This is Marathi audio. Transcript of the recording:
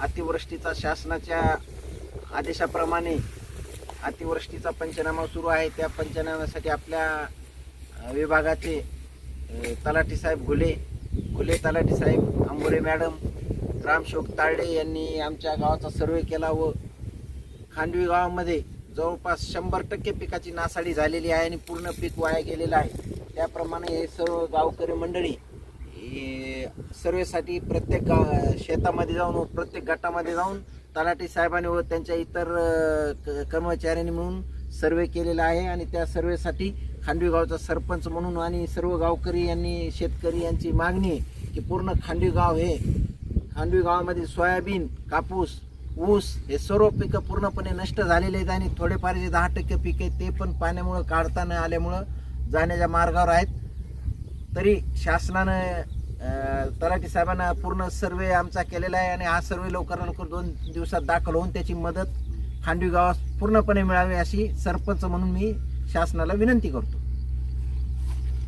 अतिवृष्टीचा शासनाच्या आदेशाप्रमाणे अतिवृष्टीचा पंचनामा सुरू आहे. त्या पंचनाम्यासाठी आपल्या विभागाचे तलाठी साहेब घुले घुले तलाठी साहेब आंबोरे मॅडम रामशोक तारडे यांनी आमच्या गावाचा सर्वे केला व खांडवी गावामध्ये जवळपास शंभर टक्के पिकाची नासाडी झालेली आहे आणि पूर्ण पीक वाया गेलेलं आहे. त्याप्रमाणे हे सर्व गावकरी मंडळी सर्वेसाठी प्रत्येक गा शेतामध्ये जाऊन व प्रत्येक गटामध्ये जाऊन तलाठी साहेबांनी व त्यांच्या इतर क- कर्मचाऱ्यांनी म्हणून सर्वे केलेला आहे आणि त्या सर्वेसाठी खांडवी गावचा सरपंच म्हणून आणि सर्व गावकरी यांनी शेतकरी यांची मागणी आहे की पूर्ण खांडवी गाव हे खांडवी गावामध्ये सोयाबीन कापूस ऊस हे सर्व पिकं पूर्णपणे नष्ट झालेले आहेत आणि थोडेफार जे दहा टक्के पिक आहेत ते पण पाण्यामुळं काढता न आल्यामुळं जाण्याच्या मार्गावर आहेत. तरी शासनानं तलाठी साहेबांना पूर्ण सर्वे आमचा केलेला आहे आणि हा सर्वे लवकर लवकर दोन दिवसात दाखल होऊन त्याची मदत खांडवी गावास पूर्णपणे मिळावी अशी सरपंच म्हणून मी शासनाला विनंती करतो.